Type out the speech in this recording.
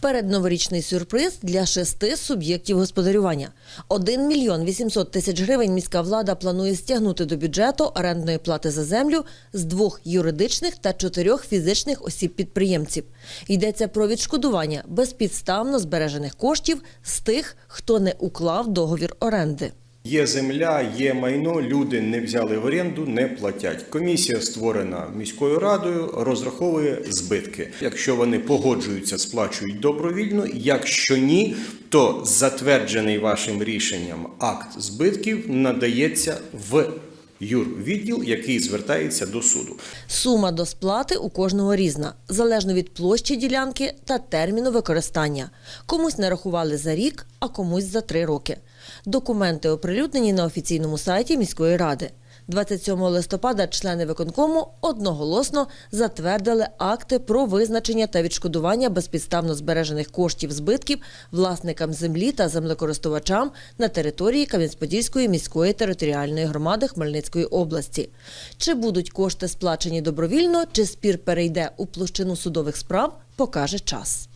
Передноворічний сюрприз для шести суб'єктів господарювання. 1 мільйон 800 тисяч гривень міська влада планує стягнути до бюджету орендної плати за землю з двох юридичних та чотирьох фізичних осіб-підприємців. Йдеться про відшкодування безпідставно збережених коштів з тих, хто не уклав договір оренди. Є земля, є майно, люди не взяли в оренду, не платять. Комісія створена міською радою, розраховує збитки. Якщо вони погоджуються, сплачують добровільно. Якщо ні, то затверджений вашим рішенням акт збитків надається в юрвідділ, який звертається до суду. Сума до сплати у кожного різна, залежно від площі ділянки та терміну використання. Комусь нарахували за рік, а комусь за три роки. Документи оприлюднені на офіційному сайті міської ради. 27 листопада члени виконкому одноголосно затвердили акти про визначення та відшкодування безпідставно збережених коштів збитків власникам землі та землекористувачам на території Кам'янець-Подільської міської територіальної громади Хмельницької області. Чи будуть кошти сплачені добровільно, чи спір перейде у площину судових справ, покаже час.